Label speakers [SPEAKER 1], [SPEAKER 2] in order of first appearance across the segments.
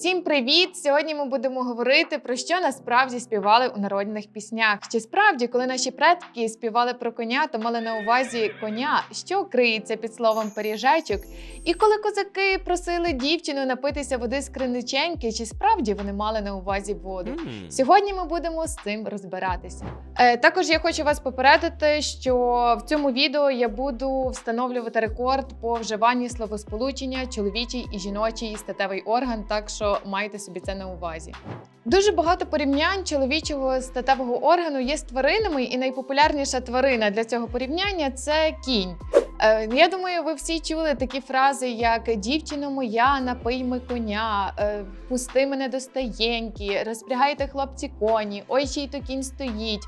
[SPEAKER 1] Всім привіт! Сьогодні ми будемо говорити про що насправді співали у народних піснях. Чи справді, коли наші предки співали про коня, то мали на увазі коня, що криється під словом пиріжечок? І коли козаки просили дівчину напитися води з криниченьки, чи справді вони мали на увазі воду? Сьогодні ми будемо з цим розбиратися. Е, також я хочу вас попередити, що в цьому відео я буду встановлювати рекорд по вживанні словосполучення чоловічий і жіночий статевий орган, так що майте собі це на увазі. Дуже багато порівнянь чоловічого статевого органу є з тваринами, і найпопулярніша тварина для цього порівняння це кінь. Е, Я думаю, ви всі чули такі фрази, як дівчино моя, напий ми коня, е, пусти мене до стаєньки, розпрягайте хлопці коні, ой, чий то кінь стоїть.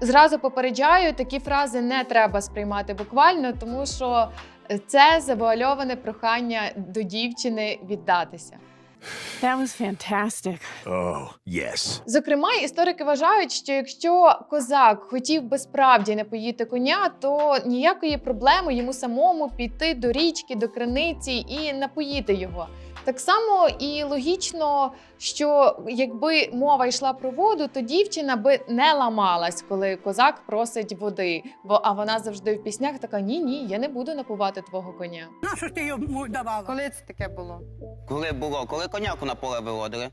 [SPEAKER 1] Зразу попереджаю, такі фрази не треба сприймати буквально, тому що це завуальоване прохання до дівчини віддатися.
[SPEAKER 2] That was fantastic.
[SPEAKER 3] Oh, yes.
[SPEAKER 1] Зокрема, історики вважають, що якщо козак хотів би справді не поїти коня, то ніякої проблеми йому самому піти до річки, до криниці і напоїти його. Так само і логічно, що якби мова йшла про воду, то дівчина би не ламалась, коли козак просить води. Бо а вона завжди в піснях така: ні, ні, я не буду напувати твого коня.
[SPEAKER 4] На що ж ти йому давала?
[SPEAKER 5] Коли це таке було?
[SPEAKER 6] Коли було, коли коняку на поле виводили.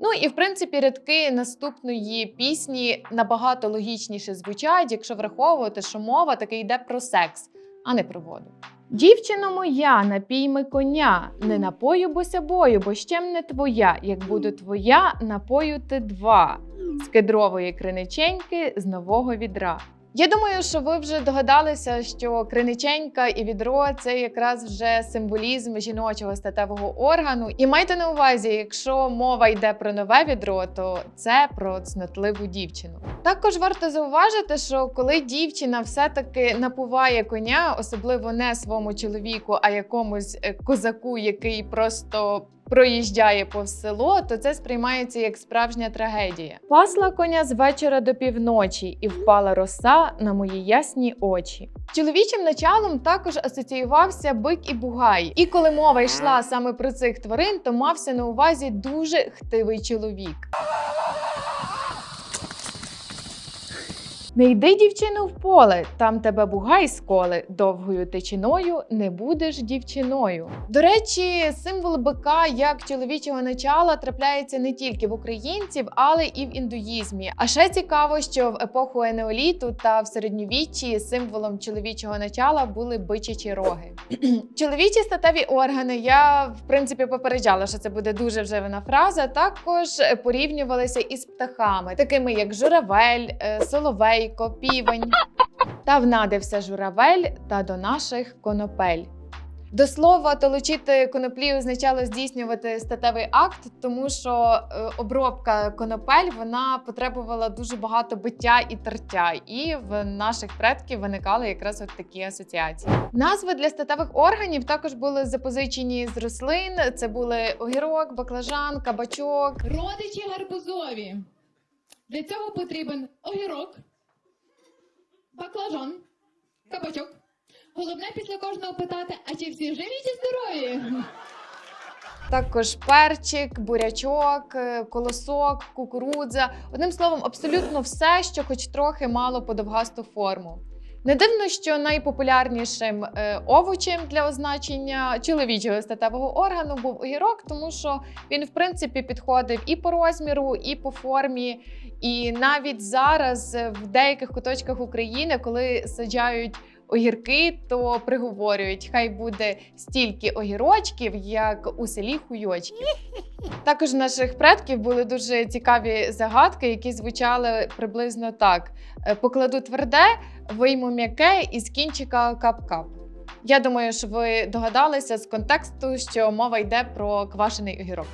[SPEAKER 1] Ну і в принципі рядки наступної пісні набагато логічніше звучать, якщо враховувати, що мова таки йде про секс, а не про воду. Дівчино моя, напій ми коня, не напою бося бою, бо щем не твоя. Як буду твоя, напою ти два з кедрової криниченьки з нового відра. Я думаю, що ви вже догадалися, що криниченька і відро це якраз вже символізм жіночого статевого органу. І майте на увазі, якщо мова йде про нове відро, то це про цнотливу дівчину. Також варто зауважити, що коли дівчина все-таки напуває коня, особливо не своєму чоловіку, а якомусь е, козаку, який просто проїжджає повз село, то це сприймається як справжня трагедія. Пасла коня з вечора до півночі, і впала роса на мої ясні очі. Чоловічим началом також асоціювався бик і бугай. І коли мова йшла саме про цих тварин, то мався на увазі дуже хтивий чоловік. Не йди, дівчину, в поле, там тебе бугай сколе, довгою течіною не будеш дівчиною. До речі, символ бика як чоловічого начала трапляється не тільки в українців, але і в індуїзмі. А ще цікаво, що в епоху енеоліту та в середньовіччі символом чоловічого начала були бичачі роги. Чоловічі статеві органи. Я в принципі попереджала, що це буде дуже вживана фраза. Також порівнювалися із птахами, такими як журавель, е, соловейко, півень. Та внадився журавель та до наших конопель. До слова, толочити коноплі означало здійснювати статевий акт, тому що е, обробка конопель вона потребувала дуже багато биття і тертя, і в наших предків виникали якраз от такі асоціації. Назви для статевих органів також були запозичені з рослин. Це були огірок, баклажан, кабачок.
[SPEAKER 7] Родичі гарбузові. Для цього потрібен огірок, баклажан, кабачок. Головне після кожного питати, а чи всі живі чи здорові?
[SPEAKER 1] Також перчик, бурячок, е, колосок, кукурудза. Одним словом, абсолютно все, що хоч трохи мало подовгасту форму. Не дивно, що найпопулярнішим е, овочем для означення чоловічого статевого органу був огірок, тому що він, в принципі, підходив і по розміру, і по формі. І навіть зараз в деяких куточках України, коли саджають огірки, то приговорюють, хай буде стільки огірочків, як у селі хуйочків. Також в наших предків були дуже цікаві загадки, які звучали приблизно так: Е, покладу тверде, вийму м'яке і з кінчика кап-кап. Я думаю, що ви догадалися з контексту, що мова йде про квашений огірок.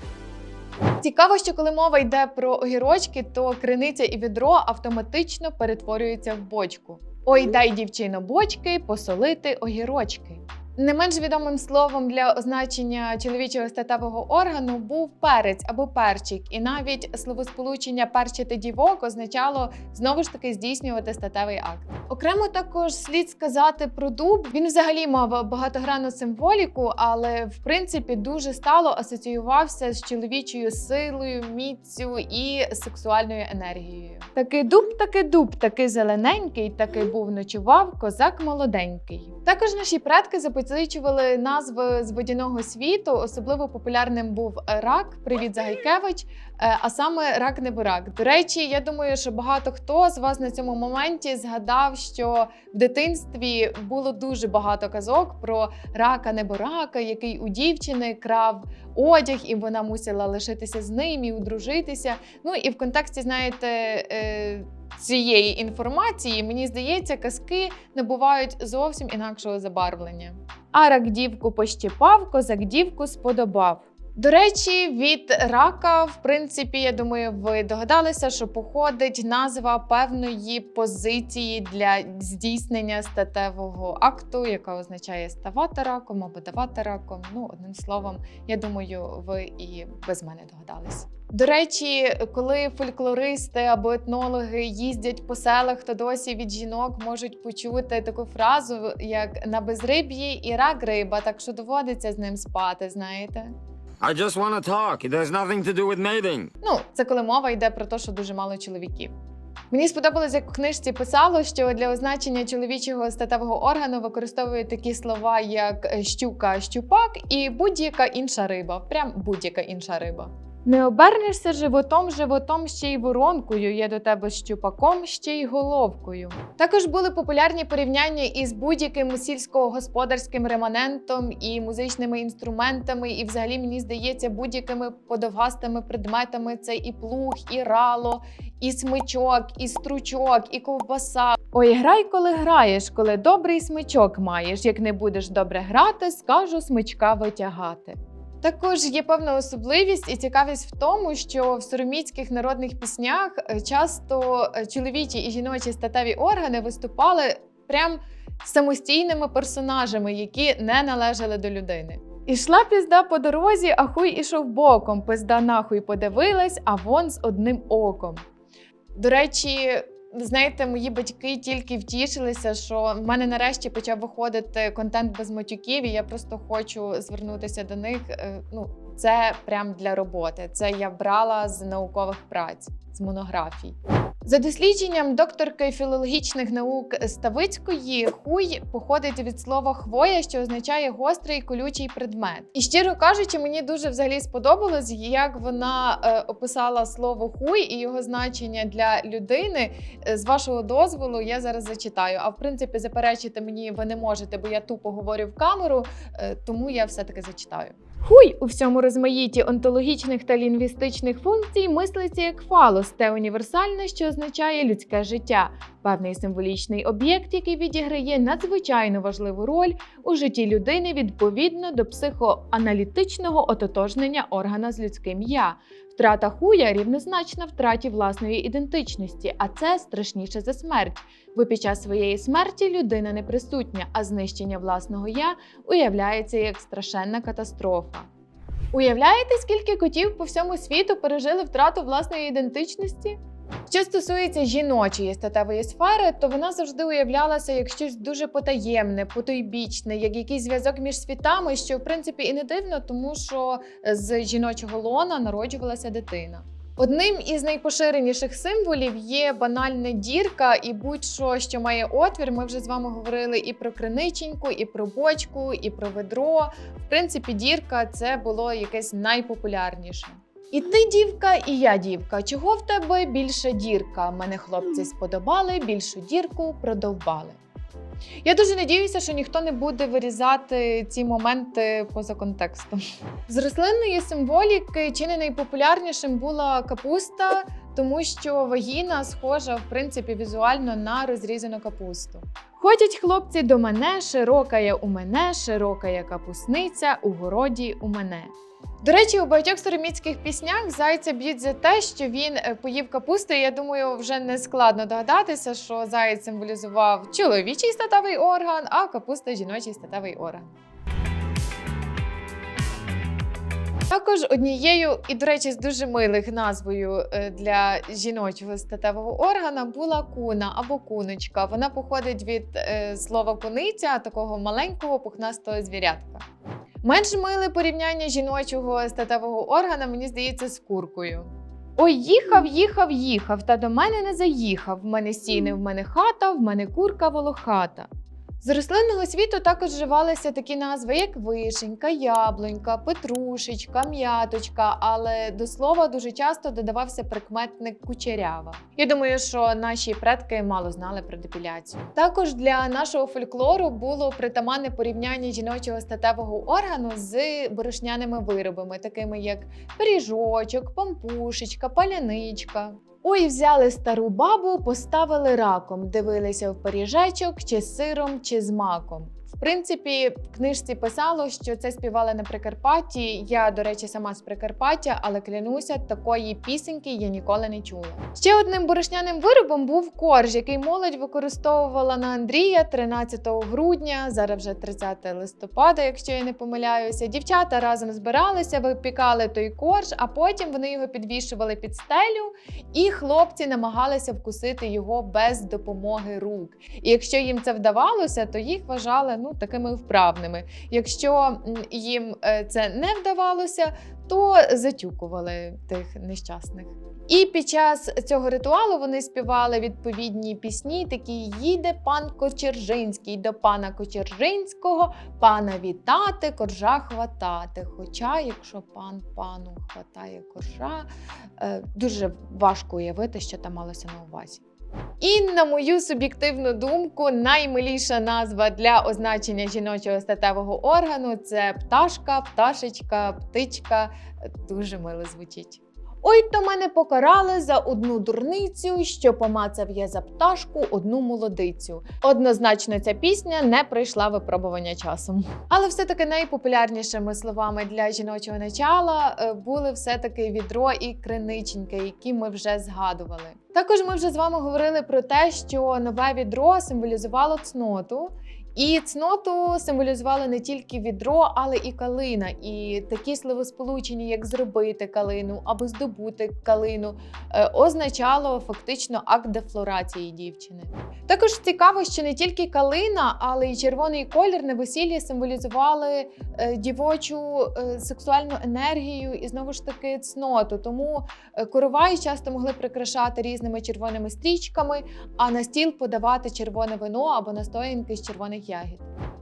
[SPEAKER 1] Цікаво, що коли мова йде про огірочки, то криниця і відро автоматично перетворюються в бочку. Ой, дай дівчино бочки, посолити огірочки. Не менш відомим словом для означення чоловічого статевого органу був перець або перчик, і навіть словосполучення перчити дівок означало знову ж таки здійснювати статевий акт. Окремо також слід сказати про дуб. Він взагалі мав багатогранну символіку, але в принципі дуже стало асоціювався з чоловічою силою, міцю і сексуальною енергією. Такий дуб, такий дуб, такий зелененький, такий був ночував, козак молоденький. Також наші предки запозичували назви з водяного світу. Особливо популярним був рак. Привіт, Загайкевич. Е, А саме рак неборак. До речі, я думаю, що багато хто з вас на цьому моменті згадав, що в дитинстві було дуже багато казок про рака неборака, який у дівчини крав одяг, і вона мусила лишитися з ним і одружитися. Ну і в контексті, знаєте. Цієї інформації, мені здається, казки набувають зовсім інакшого забарвлення. А рак дівку пощипав, козак дівку сподобав. До речі, від рака, в принципі, я думаю, ви догадалися, що походить назва певної позиції для здійснення статевого акту, яка означає ставати раком або давати раком. Ну, одним словом, я думаю, ви і без мене догадались. До речі, коли фольклористи або етнологи їздять по селах, то досі від жінок можуть почути таку фразу, як на безриб'ї і рак риба, так що доводиться з ним спати, знаєте.
[SPEAKER 3] I just want to talk. It nothing to do with mating.
[SPEAKER 1] Ну, це коли мова йде про те, що дуже мало чоловіків. Мені сподобалось, як в книжці писало, що для означення чоловічого статевого органу використовують такі слова, як щука, щупак і будь-яка інша риба. Прям будь-яка інша риба. Не обернешся животом, животом ще й воронкою. Я до тебе щупаком, ще й головкою. Також були популярні порівняння із будь-яким сільськогосподарським реманентом і музичними інструментами, і, взагалі, мені здається, будь-якими подовгастими предметами. Це і плуг, і рало, і смичок, і стручок, і ковбаса. Ой, грай, коли граєш, коли добрий смичок маєш. Як не будеш добре грати, скажу смичка витягати. Також є певна особливість і цікавість в тому, що в сороміцьких народних піснях е, часто е, чоловічі і жіночі статеві органи виступали прям самостійними персонажами, які не належали до людини. Ішла пізда по дорозі, а хуй ішов боком. Пизда нахуй подивилась, а вон з одним оком. До речі, знаєте, мої батьки тільки втішилися, що в мене нарешті почав виходити контент без матюків, і я просто хочу звернутися до них. Е, Ну, це прям для роботи. Це я брала з наукових праць, з монографій. За дослідженням докторки філологічних наук Ставицької, хуй походить від слова хвоя, що означає гострий колючий предмет. І щиро кажучи, мені дуже взагалі сподобалось, як вона е, описала слово хуй і його значення для людини. Е, З вашого дозволу, я зараз зачитаю. А в принципі, заперечити мені ви не можете, бо я тупо говорю в камеру, е, тому я все таки зачитаю. Хуй у всьому розмаїтті онтологічних та лінгвістичних функцій мислиться як фалос, те універсальне, що означає людське життя, певний символічний об'єкт, який відіграє надзвичайно важливу роль у житті людини відповідно до психоаналітичного ототожнення органа з людським я. Втрата хуя рівнозначна втраті власної ідентичності, а це страшніше за смерть, бо під час своєї смерті людина не присутня, а знищення власного я уявляється як страшенна катастрофа. Уявляєте, скільки котів по всьому світу пережили втрату власної ідентичності? Що стосується жіночої статевої сфери, то вона завжди уявлялася як щось дуже потаємне, потойбічне, як якийсь зв'язок між світами, що в принципі і не дивно, тому що з жіночого лона народжувалася дитина. Одним із найпоширеніших символів є банальна дірка, і будь-що, що має отвір. Ми вже з вами говорили і про криниченьку, і про бочку, і про ведро. В принципі, дірка це було якесь найпопулярніше. І ти дівка, і я дівка. Чого в тебе більша дірка? Мене хлопці сподобали, більшу дірку продовбали. Я дуже надіюся, що ніхто не буде вирізати ці моменти поза контекстом. З рослинної символіки чи не найпопулярнішим була капуста, тому що вагіна схожа в принципі візуально на розрізану капусту. Ходять хлопці до мене, широка я у мене, широка я капусниця, у городі у мене. До речі, у багатьох сороміцьких піснях зайця б'ють за те, що він е, поїв капусти. Я думаю, вже не складно догадатися, що заєць символізував чоловічий статевий орган, а капуста жіночий статевий орган. Також однією і, до речі, з дуже милих назвою е, для жіночого статевого органа була куна або куночка. Вона походить від е, слова куниця, такого маленького пухнастого звірятка. Менш миле порівняння жіночого статевого органа, мені здається, з куркою. Ой, їхав, їхав, їхав, та до мене не заїхав. В мене сіни, в мене хата, в мене курка волохата. З рослинного світу також вживалися такі назви, як вишенька, яблунька, петрушечка, м'яточка, але до слова дуже часто додавався прикметник кучерява. Я думаю, що наші предки мало знали про депіляцію. Також для нашого фольклору було притаманне порівняння жіночого статевого органу з борошняними виробами, такими як пиріжочок, пампушечка, паляничка. Ой, взяли стару бабу, поставили раком, дивилися в пиріжечок, чи сиром, чи з маком. Принципі, в книжці писало, що це співали на Прикарпатті. Я, до речі, сама з Прикарпаття, але клянуся, такої пісеньки я ніколи не чула. Ще одним борошняним виробом був корж, який молодь використовувала на Андрія 13 грудня, зараз вже 30 листопада, якщо я не помиляюся. Дівчата разом збиралися, випікали той корж, а потім вони його підвішували під стелю, і хлопці намагалися вкусити його без допомоги рук. І якщо їм це вдавалося, то їх вважали ну такими вправними. Якщо їм е, це не вдавалося, то затюкували тих нещасних. І під час цього ритуалу вони співали відповідні пісні, такі їде пан Кочержинський до пана Кочержинського, пана вітати, коржа хватати. Хоча, якщо пан пану хватає коржа, е, дуже важко уявити, що там малося на увазі. І на мою суб'єктивну думку, наймиліша назва для означення жіночого статевого органу це пташка, пташечка, птичка. Дуже мило звучить. Ой, то мене покарали за одну дурницю, що помацав я за пташку одну молодицю. Однозначно, ця пісня не пройшла випробування часом. Але все-таки найпопулярнішими словами для жіночого начала е, були все-таки відро і криниченьки, які ми вже згадували. Також ми вже з вами говорили про те, що нове відро символізувало цноту. І цноту символізували не тільки відро, але і калина. І такі словосполучення, як зробити калину або здобути калину, е, означало фактично акт дефлорації дівчини. Також цікаво, що не тільки калина, але й червоний колір на весіллі символізували е, дівочу е, сексуальну енергію і знову ж таки цноту. Тому короваї часто могли прикрашати різними червоними стрічками, а на стіл подавати червоне вино або настоянки з червоних ягід.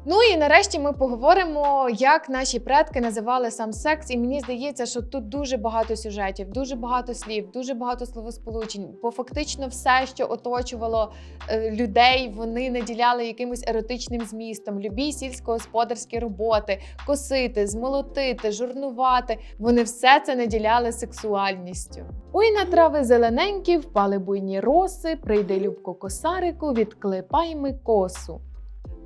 [SPEAKER 1] Ну і нарешті ми поговоримо, як наші предки називали сам секс. І мені здається, що тут дуже багато сюжетів, дуже багато слів, дуже багато словосполучень. Бо фактично все, що оточувало е, людей, вони наділяли якимось еротичним змістом. Любі сільськогосподарські роботи, косити, змолотити, журнувати. Вони все це наділяли сексуальністю. Ой, на трави зелененькі впали буйні роси, прийде любко косарику, відклепай ми косу.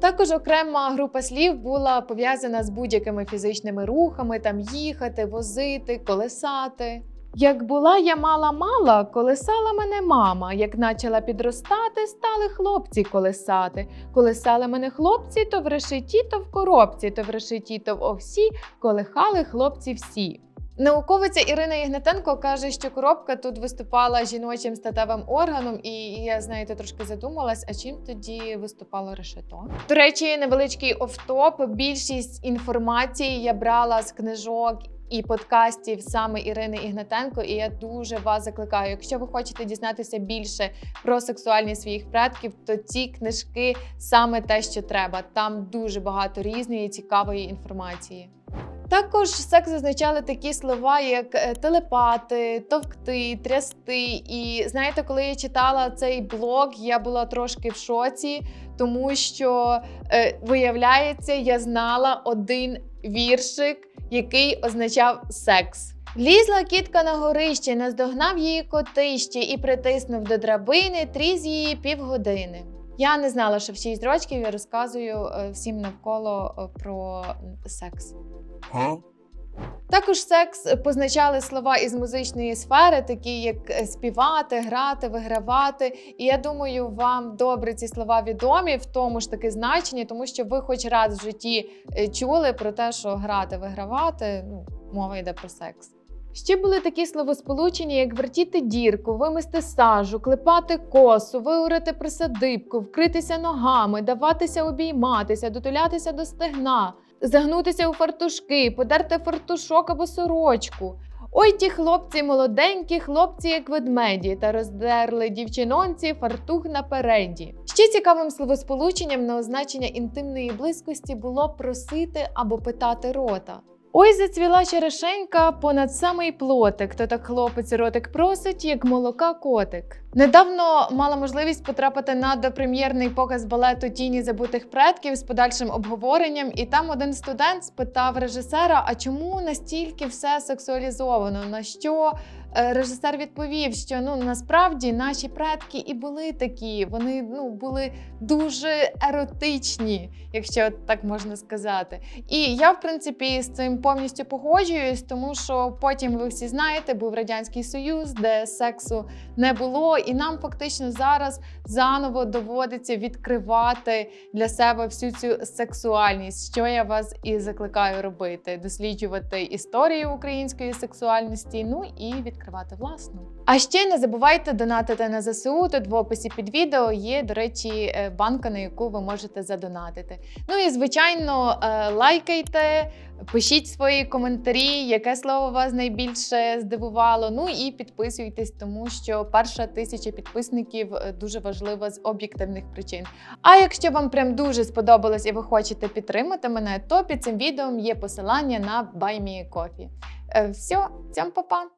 [SPEAKER 1] Також окрема група слів була пов'язана з будь-якими фізичними рухами, там їхати, возити, колесати. Як була я мала-мала, колесала мене мама. Як почала підростати, стали хлопці колесати. Колесали мене хлопці то в решеті, то в коробці, то в решеті, то в овсі, колихали хлопці всі. Науковиця Ірина Ігнатенко каже, що коробка тут виступала жіночим статевим органом, і я знаєте, трошки задумалась, а чим тоді виступало решето? До речі, невеличкий офтоп. Більшість інформації я брала з книжок. І подкастів саме Ірини Ігнатенко, і я дуже вас закликаю. Якщо ви хочете дізнатися більше про сексуальність своїх предків, то ці книжки саме те, що треба. Там дуже багато різної цікавої інформації. Також секс означали такі слова, як е, телепати, товкти, трясти. І знаєте, коли я читала цей блог, я була трошки в шоці, тому що е, виявляється, я знала один віршик, який означав секс. Лізла кітка на горище, наздогнав її котище і притиснув до драбини, тріз її півгодини. Я не знала, що в шість років я розказую е, всім навколо про секс. Також секс позначали слова із музичної сфери, такі як е, співати, грати, вигравати. І я думаю, вам добре ці слова відомі в тому ж таки значенні, тому що ви хоч раз в житті е, чули про те, що грати, вигравати. Ну мова йде про секс. Ще були такі словосполучення, як вертіти дірку, вимести сажу, клепати косу, виурити присадибку, вкритися ногами, даватися обійматися, дотулятися до стегна, загнутися у фартушки, подерти фартушок або сорочку. Ой, ті хлопці молоденькі, хлопці, як ведмеді, та роздерли дівчинонці фартух напереді. Ще цікавим словосполученням на означення інтимної близькості було просити або питати рота. Ой, зацвіла черешенька понад самий плотик, то так хлопець ротик просить, як молока котик. Недавно мала можливість потрапити на допрем'єрний показ балету Тіні забутих предків з подальшим обговоренням, і там один студент спитав режисера: а чому настільки все сексуалізовано? На що е, режисер відповів, що ну насправді наші предки і були такі, вони ну були дуже еротичні, якщо так можна сказати. І я, в принципі, з цим повністю погоджуюсь, тому що потім ви всі знаєте, був радянський союз, де сексу не було, і нам фактично зараз заново доводиться відкривати для себе всю цю сексуальність, що я вас і закликаю робити: досліджувати історію української сексуальності, ну і відкривати власну. А ще не забувайте донатити на ЗСУ. Тут в описі під відео є, до речі, е, банка, на яку ви можете задонатити. Ну і звичайно, е, лайкайте. Пишіть свої коментарі, яке слово вас найбільше здивувало. Ну і підписуйтесь, тому що перша тисяча підписників е, дуже важлива з об'єктивних причин. А якщо вам прям дуже сподобалось і ви хочете підтримати мене, то під цим відео є посилання на Buy Me a Coffee. Е, Все, цьом па-па!